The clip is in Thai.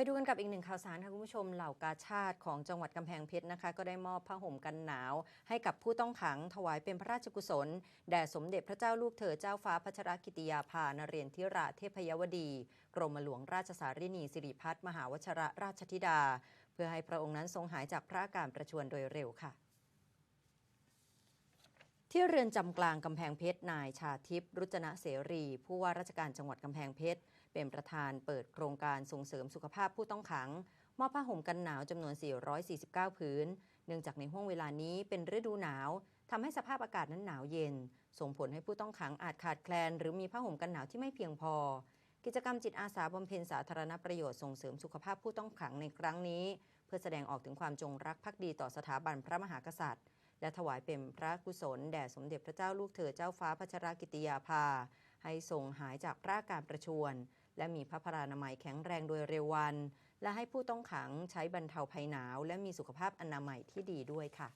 ไปดูกันกับอีกหนึ่งข่าวสารค่ะคุณผู้ชมเหล่ากาชาติของจังหวัดกำแพงเพชรนะคะ ก็ได้มอบผ้าห่มกันหนาว ให้กับผู้ต้องขังถวายเป็นพระราชกุศล แด่สมเด็จพระเจ้าลูกเธอเจ้าฟ้าพัชรกิติยาภานเรนทิราเทพยวดี กรมหลวงราชสารินีสิริพัฒน์มหาวชรราชธิดา เพื่อให้พระองค์นั้นทรงหายจากพระอาการประชวรโดยเร็วค่ะ ที่เรือนจำกลางกำแพงเพชรนายชาทิพย์รุจนะเสรี ผู้ว่าราชการจังหวัดกำแพงเพชรเป็นประธานเปิดโครงการส่งเสริมสุขภาพผู้ต้องขัง มอบผ้าห่มกันหนาวจำนวน 449 ผืน เนื่องจากในห้วงเวลานี้เป็นฤดูหนาวทำให้สภาพอากาศนั้นหนาวเย็น ส่งผลให้ผู้ต้องขังอาจขาดแคลน หรือมีผ้าห่มกันหนาวที่ไม่เพียงพอ กิจกรรมจิตอาสาบำเพ็ญสาธารณประโยชน์ส่งเสริมสุขภาพผู้ต้องขังในครั้งนี้ เพื่อแสดงออกถึงความจงรักภักดีต่อสถาบันพระมหากษัตริย์ และถวายเป็นพระกุศล แด่สมเด็จพระเจ้าลูกเธอเจ้าฟ้าพัชรกิติยาภา ให้ทรงหายจากพระอาการประชวน และมีพระพรานามัยแข็งแรงโดยเร็ววัน และให้ผู้ต้องขังใช้บรรเทาภัยหนาว และมีสุขภาพอนามัยที่ดีด้วยค่ะ